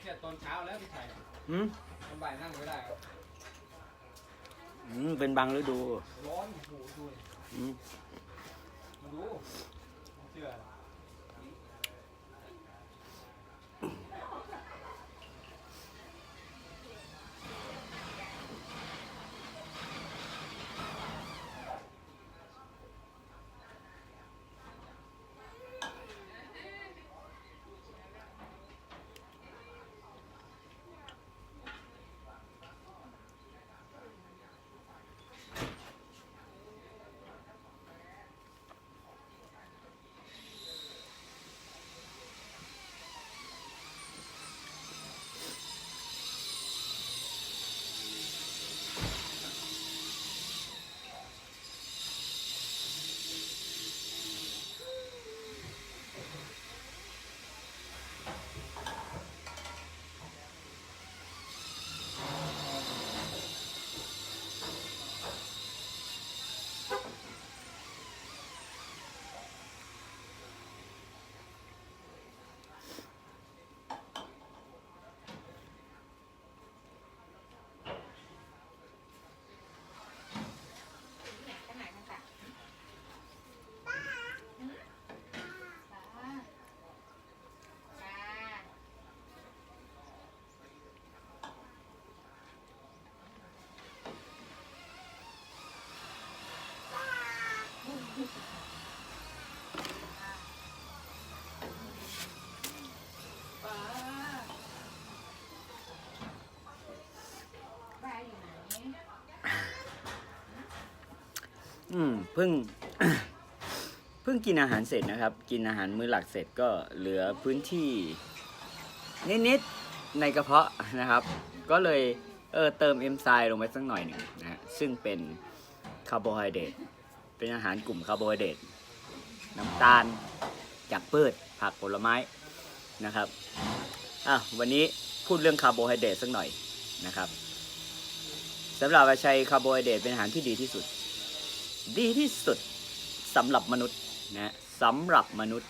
เครียดตอนเช้าแล้วพี่ชัยอืมตอนบ่ายนั่งไม่ได้ครับอืมเป็นบางฤดู ร้อนโอ้โหดูดิอืม มาดู อืมเพิ่ง เพิ่งกินอาหารเสร็จนะครับ กินอาหารมื้อหลักเสร็จก็เหลือพื้นที่นิดๆในกระเพาะนะครับ ก็เลยเออเติมเอนไซม์ลงไปสักหน่อยหนึ่งนะฮะซึ่งเป็นคาร์โบไฮเดรต เป็นอาหารกลุ่มคาร์โบไฮเดรตน้ำตาลจากพืชผักผลไม้นะครับอะวันนี้พูดเรื่องคาร์โบไฮเดรตสักหน่อยนะครับสำหรับอาชัยคาร์โบไฮเดรตเป็นอาหารที่ดีที่สุด ดีที่สุดสำหรับมนุษย์นะสำหรับมนุษย์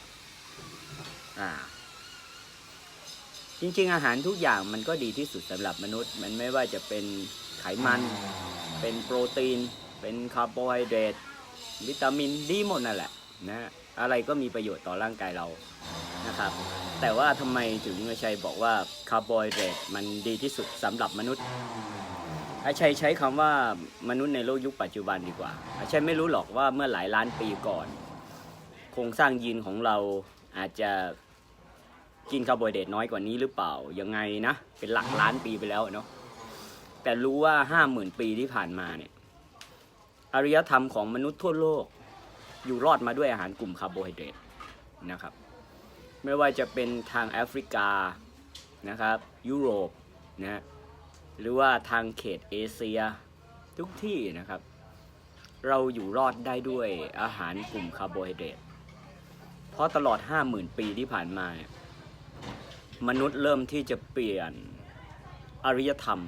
อ่าจริงๆ อาหารทุกอย่างมันก็ดีที่สุดสำหรับมนุษย์ มันไม่ว่าจะเป็นไขมัน เป็นโปรตีน เป็นคาร์โบไฮเดรต วิตามินดีหมดนั่นแหละนะอะไรก็มีประโยชน์ต่อร่างกายเรานะครับแต่ว่าทำไมถึงอาชัยบอกว่าคาร์โบไฮเดรตมันดีที่สุดสำหรับมนุษย์อาชัยใช้คำว่ามนุษย์ในโลกยุคปัจจุบันดีกว่าอาชัยไม่รู้หรอกว่าเมื่อหลายล้านปีก่อน โครงสร้างยีนของเราอาจจะกินคาร์โบไฮเดรตน้อยกว่านี้หรือเปล่ายังไงนะ เป็นหลักล้านปีไปแล้วเนาะแต่รู้ว่าห้าหมื่นปีที่ผ่านมาเนี่ย อารยธรรมของมนุษย์ทั่วโลก อยู่รอดมาด้วยอาหารกลุ่มคาร์โบไฮเดรตนะครับ ไม่ว่าจะเป็นทางแอฟริกานะครับ ยุโรปนะหรือว่าทางเขตเอเชีย ทุกที่นะครับ เราอยู่รอดได้ด้วยอาหารกลุ่มคาร์โบไฮเดรตเพราะตลอด 50,000 ปีที่ผ่านมาเนี่ยมนุษย์เริ่มที่จะเปลี่ยนอารยธรรม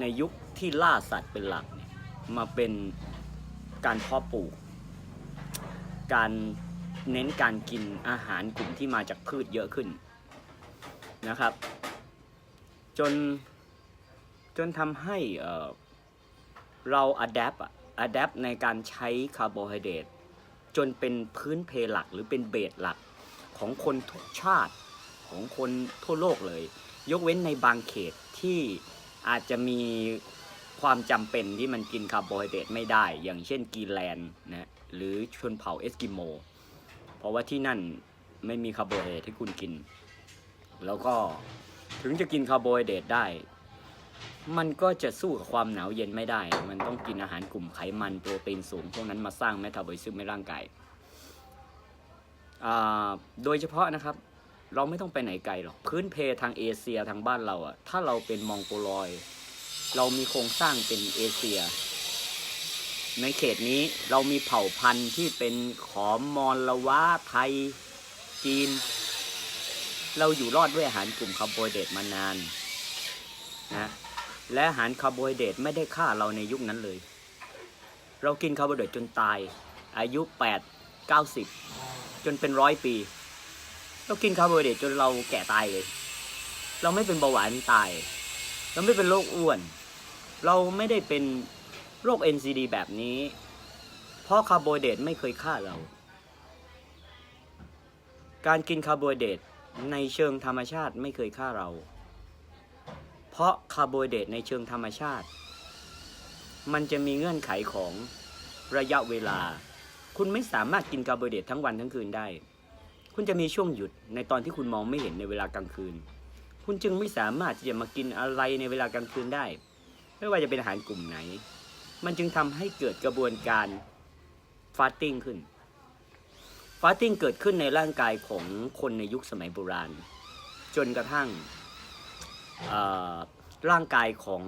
ในยุคที่ล่าสัตว์เป็นหลัก มาเป็นการเพาะปลูก การเน้นการกินอาหารกลุ่มที่มาจากพืชเยอะขึ้นนะครับ จนจนทำให้เราอัดแอปอะอัดแอปในการใช้คาร์โบไฮเดรตจนเป็นพื้นเพหลักหรือเป็นเบสหลักของคนทุกชาติของคนทั่วโลกเลย ยกเว้นในบางเขตที่อาจจะมี ความจำเป็นที่มันกินคาร์โบไฮเดรตไม่ได้ อย่างเช่นกีแลนนะหรือชนเผ่าเอสกิโม เพราะว่าที่นั่นไม่มีคาร์โบไฮเดรตให้คุณกิน แล้วก็ถึงจะกินคาร์โบไฮเดรตได้ มันก็จะสู้กับความหนาวเย็นไม่ได้ มันต้องกินอาหารกลุ่มไขมันโปรตีนสูง พวกนั้นมาสร้างเมตาบอลิซึมในร่างกายโดยเฉพาะนะครับเราไม่ต้องไปไหนไกลหรอก พื้นเพทางเอเชียทางบ้านเราอะถ้าเราเป็นมองโกลอย เรามีโครงสร้างเป็นเอเชีย ในเขตนี้เรามีเผ่าพันธุ์ที่เป็นขอมมอลวะไทยจีน เราอยู่รอดด้วยอาหารกลุ่มคาร์โบไฮเดรตมานานนะและอาหารคาร์โบไฮเดรตไม่ได้ฆ่าเราในยุคนั้นเลย เรากินคาร์โบไฮเดรตจนตาย อายุ 8 90 จนเป็นร้อยปีเรากินคาร์โบไฮเดรตจนเราแก่ตายเลย เราไม่เป็นเบาหวานตาย เราไม่เป็นโรคอ้วน เราไม่ได้เป็นโรค NCD แบบนี้ เพราะคาร์โบไฮเดรตไม่เคยฆ่าเรา การกินคาร์โบไฮเดรตในเชิงธรรมชาติไม่เคยฆ่าเรา เพราะคาร์โบไฮเดรตในเชิงธรรมชาติ มันจะมีเงื่อนไขของระยะเวลา คุณไม่สามารถกินคาร์โบไฮเดรตทั้งวันทั้งคืนได้ คุณจะมีช่วงหยุดในตอนที่คุณมองไม่เห็นในเวลากลางคืน คุณจึงไม่สามารถที่จะมากินอะไรในเวลากลางคืนได้ ไม่ว่าจะเป็นอาหารกลุ่มไหน มันจึงทำให้เกิดกระบวนการฟาสติ้งขึ้นฟาสติ้งเกิดขึ้นในร่างกายของคนในยุคสมัยโบราณ จนกระทั่งร่างกายของ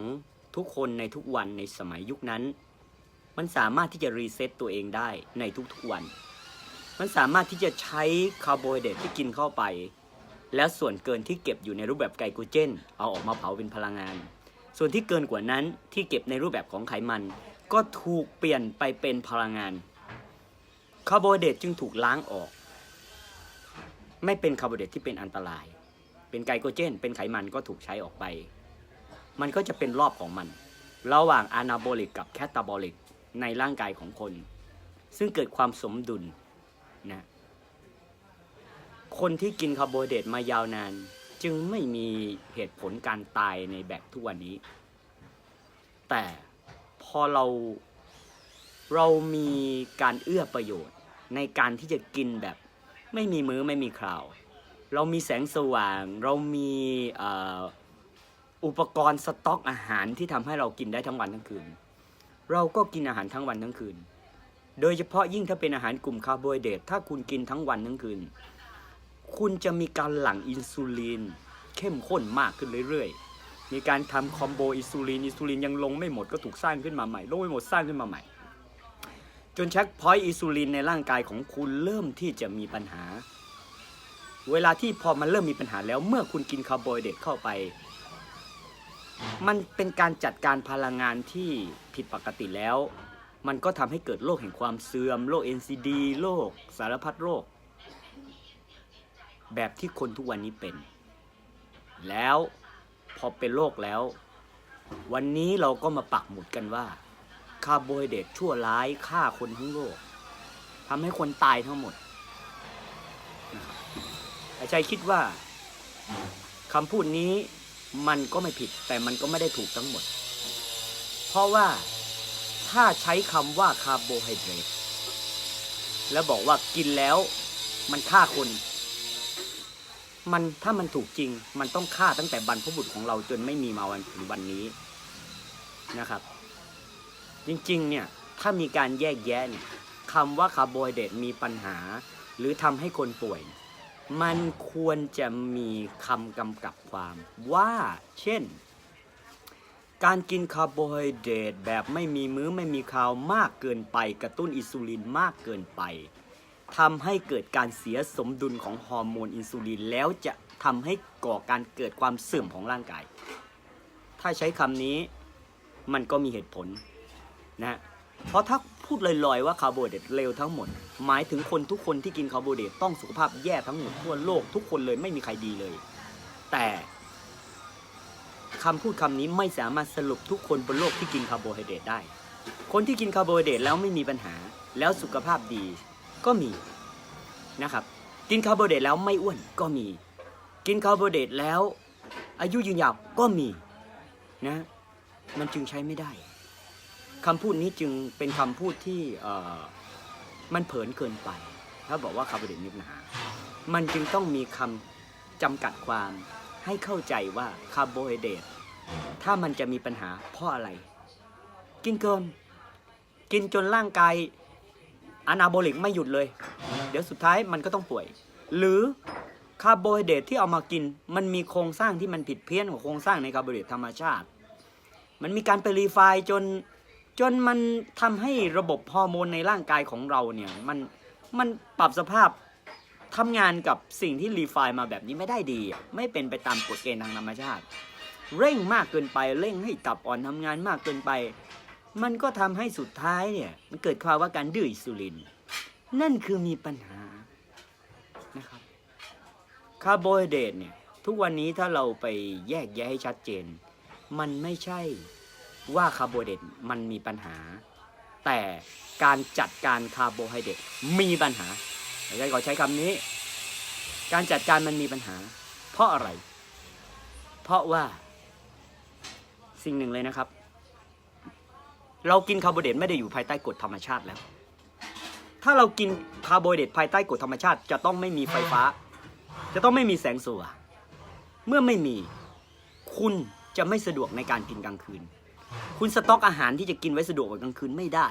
ทุกคนในทุกวันในสมัยยุคนั้น มันสามารถที่จะรีเซ็ตตัวเองได้ในทุกๆวัน มันสามารถที่จะใช้คาร์โบไฮเดรตที่กินเข้าไป แล้วส่วนเกินที่เก็บอยู่ในรูปแบบไกลโคเจน เอาออกมาเผาเป็นพลังงาน ส่วนที่เกินกว่านั้นที่เก็บในรูปแบบของไขมัน ก็ถูกเปลี่ยนไปเป็นพลังงานคาร์โบไฮเดรตจึงถูกล้างออก ไม่เป็นคาร์โบไฮเดรตที่เป็นอันตราย เป็นไกลโคเจน เป็นไขมันก็ถูกใช้ออกไป มันก็จะเป็นรอบของมัน ระหว่างอนาโบลิกกับแคตาบอลิกในร่างกายของคน ซึ่งเกิดความสมดุลนะคนที่กินคาร์โบไฮเดรตมายาวนาน จึงไม่มีเหตุผลการตายในแบบทุกวันนี้ แต่พอเราเรามีการเอื้อประโยชน์ในการที่จะกินแบบไม่มีมื้อไม่มีคราว เรามีแสงสว่าง เรามีอุปกรณ์สต็อกอาหารที่ทำให้เรากินได้ทั้งวันทั้งคืน เราก็กินอาหารทั้งวันทั้งคืน โดยเฉพาะยิ่งถ้าเป็นอาหารกลุ่มคาร์โบไฮเดรตถ้าคุณกินทั้งวันทั้งคืน คุณจะมีการหลั่งอินซูลินเข้มข้นมากขึ้นเรื่อยๆ มีการทำคอมโบอินซูลินอินซูลินยังลงไม่หมดก็ถูกสร้างขึ้นมาใหม่ลงไม่หมดสร้างขึ้นมาใหม่ จนเช็คพอยต์อินซูลินในร่างกายของคุณเริ่มที่จะมีปัญหา เวลาที่พอมันเริ่มมีปัญหาแล้วเมื่อคุณกินคาร์โบไฮเดรตเข้าไป มันเป็นการจัดการพลังงานที่ผิดปกติแล้ว มันก็ทำให้เกิดโรคแห่งความเสื่อมโรค NCD โรคสารพัดโรค แบบที่คนทุกวันนี้เป็น แล้วพอเป็นโรคแล้ว วันนี้เราก็มาปักหมุดกันว่าคาร์โบไฮเดรตชั่วร้ายฆ่าคนทั้งโลกทำให้คนตายทั้งหมดนะครับอาจารย์คิดว่าคำพูดนี้มันก็ไม่ผิดแต่มันก็ไม่ได้ถูกทั้งหมด เพราะว่าถ้าใช้คำว่าคาร์โบไฮเดรตแล้วบอกว่ากินแล้วมันฆ่าคน มันถ้ามันถูกจริง มันต้องฆ่าตั้งแต่บรรพบุรุษของเราจนไม่มีมาวันถึงวันนี้นะครับ จริงๆเนี่ยถ้ามีการแยกแยะเนี่ยคำว่าคาร์โบไฮเดรตมีปัญหา หรือทำให้คนป่วย มันควรจะมีคำกำกับความว่าเช่น การกินคาร์โบไฮเดรตแบบไม่มีมื้อไม่มีคราวมากเกินไป กระตุ้นอินซูลินมากเกินไป ทำให้เกิดการเสียสมดุลของฮอร์โมนอินซูลินแล้วจะทำให้ก่อการเกิดความเสื่อมของร่างกาย ถ้าใช้คำนี้มันก็มีเหตุผลนะเพราะถ้าพูดลอยๆว่าคาร์โบไฮเดรตเร็วทั้งหมด หมายถึงคนทุกคนที่กินคาร์โบไฮเดรตต้องสุขภาพแย่ทั้งหมดทั่วโลกทุกคนเลยไม่มีใครดีเลย แต่คำพูดคำนี้ไม่สามารถสรุปทุกคนบนโลกที่กินคาร์โบไฮเดรตได้ คนที่กินคาร์โบไฮเดรตแล้วไม่มีปัญหาแล้วสุขภาพดี ก็มีนะครับ กินคาร์โบไฮเดรตแล้วไม่อ้วนก็มี กินคาร์โบไฮเดรตแล้ว อายุยืนยาวก็มีนะมันจึงใช้ไม่ได้คำพูดนี้จึงเป็นคำพูดที่มันเผินเกินไป ถ้าบอกว่าคาร์โบไฮเดรตมีปัญหา มันจึงต้องมีคำจำกัดความให้เข้าใจว่าคาร์โบไฮเดรตถ้ามันจะมีปัญหาเพราะอะไร กินเกิน กินจนร่างกาย อนาโบลิกไม่หยุดเลย เดี๋ยวสุดท้ายมันก็ต้องป่วย หรือคาร์โบไฮเดรตที่เอามากิน มันมีโครงสร้างที่มันผิดเพี้ยนของโครงสร้างในคาร์โบไฮเดรตธรรมชาติ มันมีการไปรีไฟล์จนจนมันทำให้ระบบฮอร์โมนในร่างกายของเราเนี่ยมันมันปรับสภาพทำงานกับสิ่งที่รีไฟล์มาแบบนี้ไม่ได้ดี ไม่เป็นไปตามกฎเกณฑ์ทางธรรมชาติ เร่งมากเกินไป เร่งให้ตับอ่อนทำงานมากเกินไป มันก็ทำให้สุดท้ายเนี่ย มันเกิดภาวะการดื้ออินซูลิน นั่นคือมีปัญหานะครับคาร์โบไฮเดรตเนี่ย ทุกวันนี้ถ้าเราไปแยกแยะให้ชัดเจน มันไม่ใช่ว่าคาร์โบไฮเดรตมันมีปัญหา แต่การจัดการคาร์โบไฮเดรตมีปัญหาอาจารย์ขอใช้คำนี้ การจัดการมันมีปัญหา เพราะอะไร เพราะว่าสิ่งหนึ่งเลยนะครับ เรากินคาร์โบไฮเดรตไม่ได้อยู่ภายใต้กฎธรรมชาติแล้ว ถ้าเรากินคาร์โบไฮเดรตภายใต้กฎธรรมชาติ จะต้องไม่มีไฟฟ้า จะต้องไม่มีแสงสว่างเมื่อไม่มี คุณจะไม่สะดวกในการกินกลางคืน คุณสต็อกอาหารที่จะกินไว้สะดวกกว่ากลางคืนไม่ได้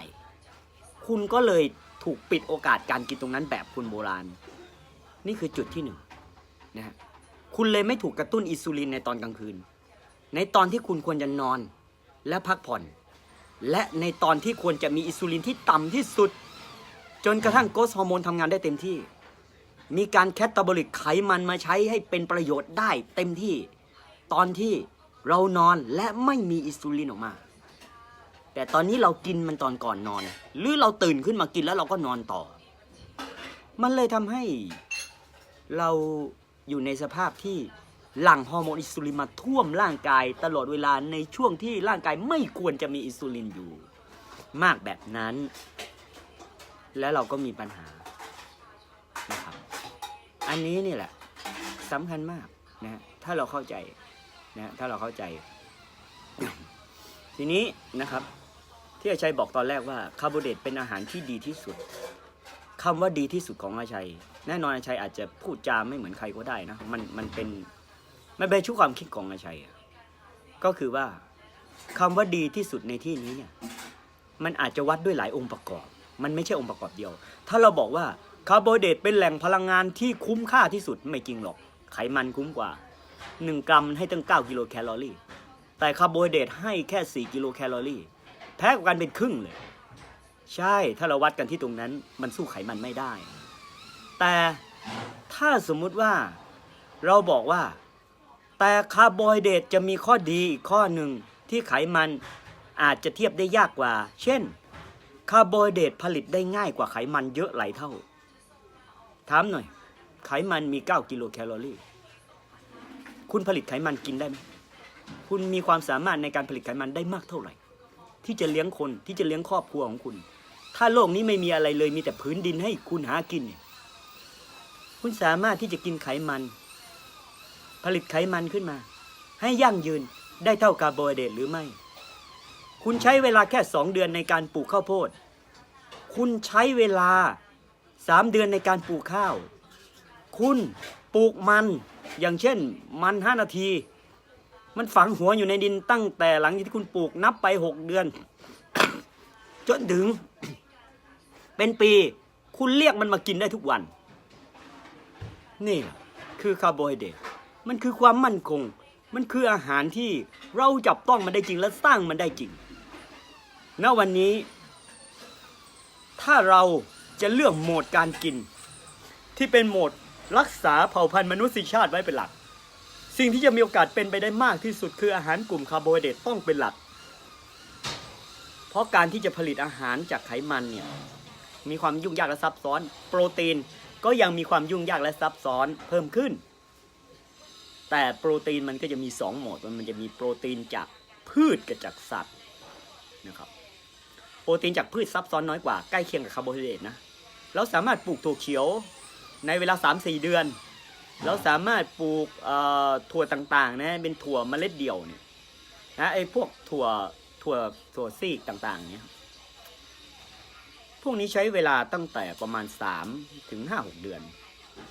คุณก็เลยถูกปิดโอกาสการกินตรงนั้นแบบคุณโบราณ นี่คือจุดที่หนึ่งนะฮะคุณเลยไม่ถูกกระตุ้นอินซูลินในตอนกลางคืน ในตอนที่คุณควรจะนอนและพักผ่อน และในตอนที่ควรจะมีอินซูลินที่ต่ำที่สุด จนกระทั่งโกรทฮอร์โมนทำงานได้เต็มที่ มีการแคตตาบอลิกไขมันมาใช้ให้เป็นประโยชน์ได้เต็มที่ ตอนที่เรานอนและไม่มีอินซูลินออกมา แต่ตอนนี้เรากินมันตอนก่อนนอน หรือเราตื่นขึ้นมากินแล้วเราก็นอนต่อ มันเลยทำให้เราอยู่ในสภาพที่ หลั่งฮอร์โมนอินซูลินมาท่วมร่างกายตลอดเวลาในช่วงที่ร่างกายไม่ควรจะมีอินซูลินอยู่ มากแบบนั้น แล้วเราก็มีปัญหานะครับอันนี้นี่แหละสำคัญมากนะถ้าเราเข้าใจนะถ้าเราเข้าใจ ทีนี้นะครับ ที่อาชัยบอกตอนแรกว่าคาร์โบไฮเดรตเป็นอาหารที่ดีที่สุดคำว่าดีที่สุดของอาชัย แน่นอนอาชัยอาจจะพูดจาไม่เหมือนใครก็ได้นะมันมันเป็น มันเป็นชุดความคิดของอาชัยอะก็คือว่าคำว่าดีที่สุดในที่นี้เนี่ยมันอาจจะวัดด้วยหลายองค์ประกอบ มันไม่ใช่องค์ประกอบเดียว ถ้าเราบอกว่าคาร์โบไฮเดรตเป็นแหล่งพลังงานที่คุ้มค่าที่สุดไม่จริงหรอก ไขมันคุ้มกว่า 1 กรัมให้ตั้ง 9 กิโลแคลอรี่ แต่คาร์โบไฮเดรตให้แค่ 4 กิโลแคลอรี่ แพ้กว่ากันเป็นครึ่งเลย ใช่ ถ้าเราวัดกันที่ตรงนั้น มันสู้ไขมันไม่ได้ แต่ถ้าสมมุติว่าเราบอกว่า แต่คาร์โบไฮเดรตจะมีข้อดีอีกข้อหนึ่งที่ไขมันอาจจะเทียบได้ยากกว่า เช่น คาร์โบไฮเดรตผลิตได้ง่ายกว่าไขมันเยอะหลายเท่า ถามหน่อย ไขมันมี 9 กิโลแคลอรี่ คุณผลิตไขมันกินได้ไหม คุณมีความสามารถในการผลิตไขมันได้มากเท่าไหร่ ที่จะเลี้ยงคนที่จะเลี้ยงครอบครัวของคุณ ถ้าโลกนี้ไม่มีอะไรเลยมีแต่พื้นดินให้คุณหากินเนี่ยคุณสามารถที่จะกินไขมัน ผลิตไขมันขึ้นมา ให้ยั่งยืนได้เท่าคาร์โบไฮเดรตหรือไม่ คุณใช้เวลาแค่สองเดือนในการปลูกข้าวโพด คุณใช้เวลาสามเดือนในการปลูกข้าว คุณปลูกมันอย่างเช่นมันห้านาที มันฝังหัวอยู่ในดินตั้งแต่หลังที่คุณปลูกนับไปหกเดือน จนถึง เป็นปีคุณเรียกมันมากินได้ทุกวัน นี่คือคาร์โบไฮเดรต มันคือความมั่นคง มันคืออาหารที่เราจับต้องมันได้จริงและสร้างมันได้จริง ณ วันนี้ ถ้าเราจะเลือกโหมดการกิน ที่เป็นโหมดรักษาเผ่าพันธุ์มนุษยชาติไว้เป็นหลัก สิ่งที่จะมีโอกาสเป็นไปได้มากที่สุดคืออาหารกลุ่มคาร์โบไฮเดรตต้องเป็นหลัก เพราะการที่จะผลิตอาหารจากไขมันเนี่ยมีความยุ่งยากและซับซ้อน โปรตีนก็ยังมีความยุ่งยากและซับซ้อนเพิ่มขึ้น แต่โปรตีนมันก็จะมีสองโหมด มันจะมีโปรตีนจากพืชกับจากสัตว์นะครับโปรตีนจากพืชซับซ้อนน้อยกว่าใกล้เคียงกับคาร์โบไฮเดรตนะเราสามารถปลูกถั่วเขียวในเวลา 3-4 เดือน เราสามารถปลูกถั่วต่างๆนะเป็นถั่วเมล็ดเดี่ยวเนี่ยนะไอ้พวกถั่วถั่วถั่วซีกต่างๆเนี่ยพวกนี้ใช้เวลาตั้งแต่ประมาณ 3 ถึง 5-6 เดือน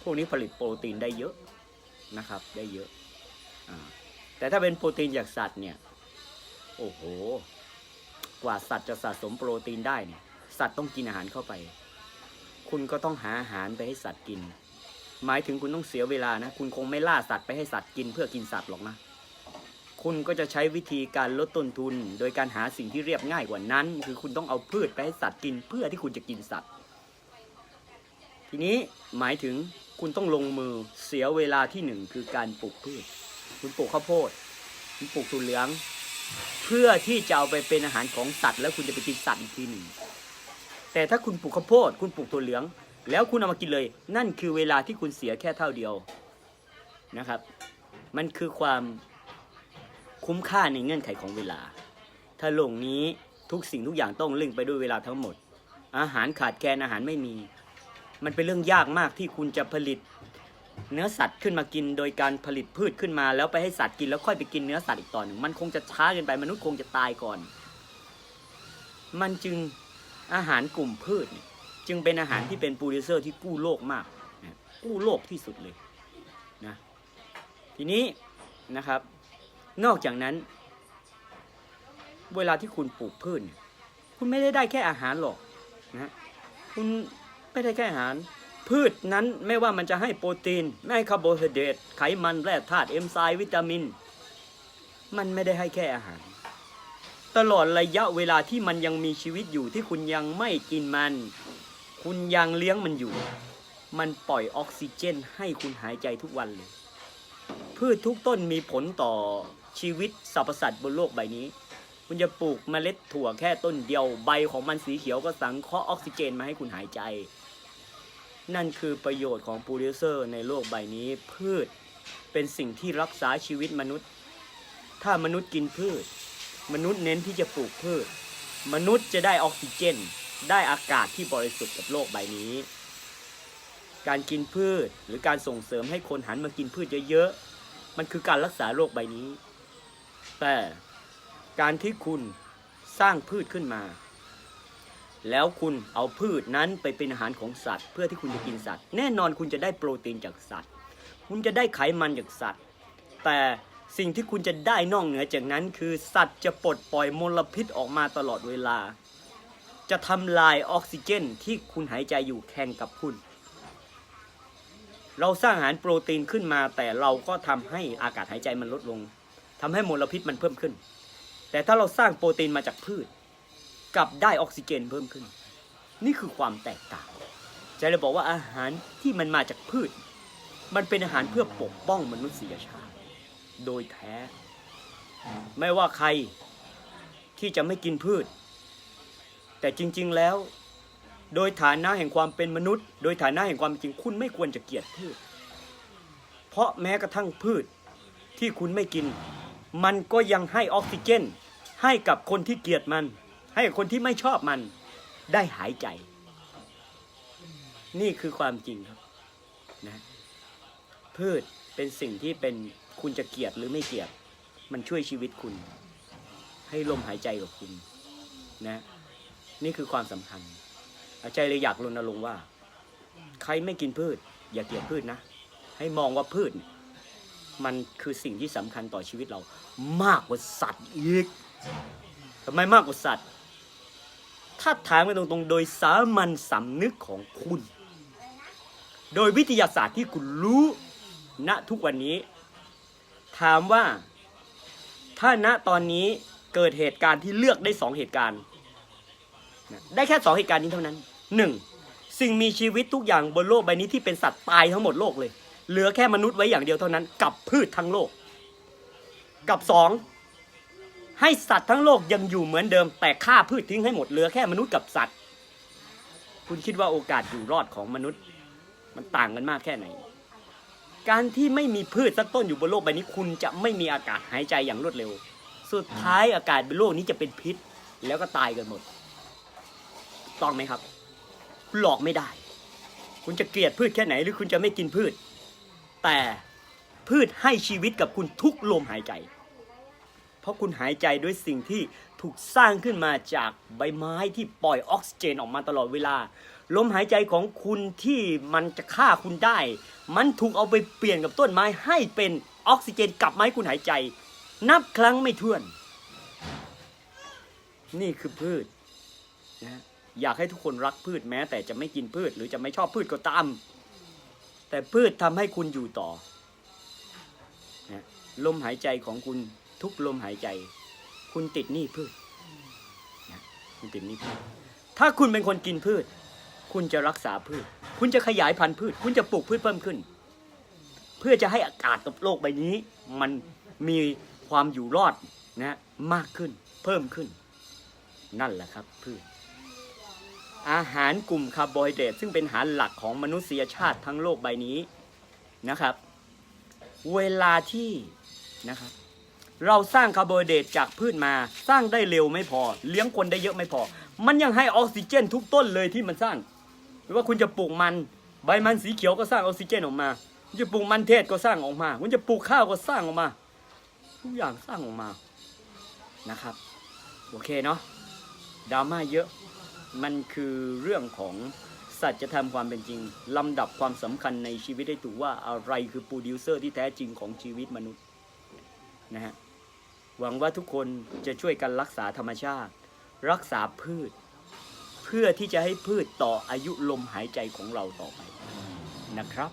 พวกนี้ผลิตโปรตีนได้เยอะ นะครับ ได้เยอะอแต่ถ้าเป็นโปรตีนจากสัตว์เนี่ย โอ้โห กว่าสัตว์จะสะสมโปรตีนได้เนี่ย สัตว์ต้องกินอาหารเข้าไป คุณก็ต้องหาอาหารไปให้สัตว์กิน หมายถึงคุณต้องเสียเวลานะ คุณคงไม่ล่าสัตว์ไปให้สัตว์กินเพื่อกินสัตว์หรอกนะ คุณก็จะใช้วิธีการลดต้นทุน โดยการหาสิ่งที่เรียบง่ายกว่านั้น คือคุณต้องเอาพืชไปให้สัตว์กิน เพื่อที่คุณจะกินสัตว์ ทีนี้หมายถึง คุณต้องลงมือเสียเวลาที่หนึ่งคือการปลูกพืช คุณปลูกข้าวโพด คุณปลูกถั่วเหลือง เพื่อที่จะเอาไปเป็นอาหารของสัตว์ แล้วคุณจะไปกินสัตว์อีกทีหนึ่ง แต่ถ้าคุณปลูกข้าวโพด คุณปลูกถั่วเหลือง แล้วคุณเอามากินเลย นั่นคือเวลาที่คุณเสียแค่เท่าเดียวนะครับ มันคือความคุ้มค่าในเงื่อนไขของเวลา ถ้าโลกนี้ทุกสิ่งทุกอย่างต้องเร่งไปด้วยเวลาทั้งหมด อาหารขาดแคลนอาหารไม่มี มันเป็นเรื่องยากมากที่คุณจะผลิต เนื้อสัตว์ขึ้นมากิน โดยการผลิตพืชขึ้นมา แล้วไปให้สัตว์กินแล้วค่อยไปกินเนื้อสัตว์อีกต่อหนึ่งมันคงจะช้าเกินไปมนุษย์คงจะตายก่อน มันจึงอาหารกลุ่มพืชจึงเป็นอาหารที่เป็นโปรดิวเซอร์ที่กู้โลกมากกู้โลกที่สุดเลยนะทีนี้นะครับ นอกจากนั้น เวลาที่คุณปลูกพืชคุณไม่ได้ได้แค่อาหารหรอกนะคุณ ไม่ได้แค่อาหาร พืชนั้นไม่ว่ามันจะให้โปรตีน ไม่ให้คาร์โบไฮเดรตไขมันแร่ธาตุเอนไซม์วิตามิน มันไม่ได้ให้แค่อาหาร ตลอดระยะเวลาที่มันยังมีชีวิตอยู่ที่คุณยังไม่กินมัน คุณยังเลี้ยงมันอยู่ มันปล่อยออกซิเจน ให้คุณหายใจทุกวันเลย พืชทุกต้นมีผลต่อชีวิตสรรพสัตว์บนโลกใบนี้ คุณจะปลูกเมล็ดถั่วแค่ต้นเดียวใบของมันสีเขียวก็สังเคราะห์ออกซิเจนมาให้คุณหายใจ นั่นคือประโยชน์ของโปรดิวเซอร์ในโลกใบนี้พืชเป็นสิ่งที่รักษาชีวิตมนุษย์ ถ้ามนุษย์กินพืช มนุษย์เน้นที่จะปลูกพืช มนุษย์จะได้ออกซิเจน ได้อากาศที่บริสุทธิ์กับโลกใบนี้ การกินพืชหรือการส่งเสริมให้คนหันมากินพืชเยอะๆ มันคือการรักษาโรคใบนี้ แต่การที่คุณสร้างพืชขึ้นมา แล้วคุณเอาพืชนั้นไปเป็นอาหารของสัตว์ เพื่อที่คุณจะกินสัตว์ แน่นอนคุณจะได้โปรตีนจากสัตว์ คุณจะได้ไขมันจากสัตว์ แต่สิ่งที่คุณจะได้นอกเหนือจากนั้น คือสัตว์จะปลดปล่อยมลพิษออกมาตลอดเวลา จะทำลายออกซิเจนที่คุณหายใจอยู่แข่งกับคุณ เราสร้างอาหารโปรตีนขึ้นมา แต่เราก็ทำให้อากาศหายใจมันลดลงทำให้มลพิษมันเพิ่มขึ้น แต่ถ้าเราสร้างโปรตีนมาจากพืช กับได้ออกซิเจนเพิ่มขึ้น นี่คือความแตกต่างจะเลยบอกว่าอาหารที่มันมาจากพืช มันเป็นอาหารเพื่อปกป้องมนุษยชาติ โดยแท้ ไม่ว่าใครที่จะไม่กินพืช แต่จริง ๆแล้ว โดยฐานะแห่งความเป็นมนุษย์ โดยฐานะแห่งความจริงคุณไม่ควรจะเกลียดพืช เพราะแม้กระทั่งพืชที่คุณไม่กิน มันก็ยังให้ออกซิเจน ให้กับคนที่เกลียดมัน ให้กับคนที่ไม่ชอบมันได้หายใจ นี่คือความจริงครับนะพืชเป็นสิ่งที่เป็นคุณจะเกลียดหรือไม่เกลียด มันช่วยชีวิตคุณ ให้ลมหายใจกับคุณนะ นี่คือความสำคัญ อาจารย์เลยอยากรณรงค์ว่า ใครไม่กินพืช อย่าเกลียดพืชนะ ให้มองว่าพืช มันคือสิ่งที่สำคัญต่อชีวิตเรา มากกว่าสัตว์อีกทำไมมากกว่าสัตว์ ถ้าถามกันตรงๆ โดยสามัญสำนึกของคุณ โดยวิทยาศาสตร์ที่คุณรู้ณทุกวันนี้ ถามว่า ถ้าณตอนนี้เกิดเหตุการณ์ที่เลือกได้สองเหตุการณ์ ได้แค่สองเหตุการณ์นี้เท่านั้นหนึ่งสิ่งมีชีวิตทุกอย่างบนโลกใบนี้ที่เป็นสัตว์ตายทั้งหมดโลกเลย เหลือแค่มนุษย์ไว้อย่างเดียวเท่านั้น กับพืชทั้งโลก กับสอง ให้สัตว์ทั้งโลกยังอยู่เหมือนเดิม แต่ฆ่าพืชทิ้งให้หมดเหลือแค่มนุษย์กับสัตว์ คุณคิดว่าโอกาสอยู่รอดของมนุษย์ มันต่างกันมากแค่ไหน การที่ไม่มีพืชสักต้นอยู่บนโลกใบนี้ คุณจะไม่มีอากาศหายใจอย่างรวดเร็ว สุดท้ายอากาศบนโลกนี้จะเป็นพิษ แล้วก็ตายกันหมดต้องไหมครับ หลอกไม่ได้ คุณจะเกลียดพืชแค่ไหนหรือคุณจะไม่กินพืช แต่พืชให้ชีวิตกับคุณทุกลมหายใจ ราะคุณหายใจด้วยสิ่งที่ถูกสร้างขึ้นมาจากใบไม้ที่ปล่อยออกซิเจนออกมาตลอดเวลา ลมหายใจของคุณที่มันจะฆ่าคุณได้ มันถูกเอาไปเปลี่ยนกับต้นไม้ให้เป็นออกซิเจนกลับมาให้คุณหายใจ นับครั้งไม่ถ้วน นี่คือพืชนะอยากให้ทุกคนรักพืชแม้ แต่จะไม่กินพืชหรือจะไม่ชอบพืชก็ตาม แต่พืชทำให้คุณอยู่ต่อนะลมหายใจของคุณ ทุกลมหายใจ คุณติดหนี้พืชนะคุณติดหนี้พืช ถ้าคุณเป็นคนกินพืช คุณจะรักษาพืช คุณจะขยายพันธุ์พืช คุณจะปลูกพืชเพิ่มขึ้น เพื่อจะให้อากาศกับโลกใบนี้ มันมีความอยู่รอดนะมากขึ้นเพิ่มขึ้น นั่นแหละครับพืช อาหารกลุ่มคาร์โบไฮเดรตซึ่งเป็นอาหารหลักของมนุษยชาติทั้งโลกใบนี้นะครับ เวลาที่นะครับ เราสร้างคาร์โบไฮเดรตจากพืชมา สร้างได้เร็วไม่พอ เลี้ยงคนได้เยอะไม่พอ มันยังให้ออกซิเจนทุกต้นเลยที่มันสร้างไม่ว่าคุณจะปลูกมัน ใบมันสีเขียวก็สร้างออกซิเจนออกมาคุณจะปลูกมันเทศก็สร้างออกมาคุณจะปลูกข้าวก็สร้างออกมา ทุกอย่างสร้างออกมานะครับ โอเคเนาะดราม่าเยอะมันคือเรื่องของสัจธรรมความเป็นจริง ลำดับความสำคัญในชีวิตได้ถูกว่าอะไรคือโปรดิวเซอร์ที่แท้จริงของชีวิตมนุษย์นะฮะ หวังว่าทุกคนจะช่วยกันรักษาธรรมชาติ รักษาพืช เพื่อที่จะให้พืชต่ออายุลมหายใจของเราต่อไปนะครับ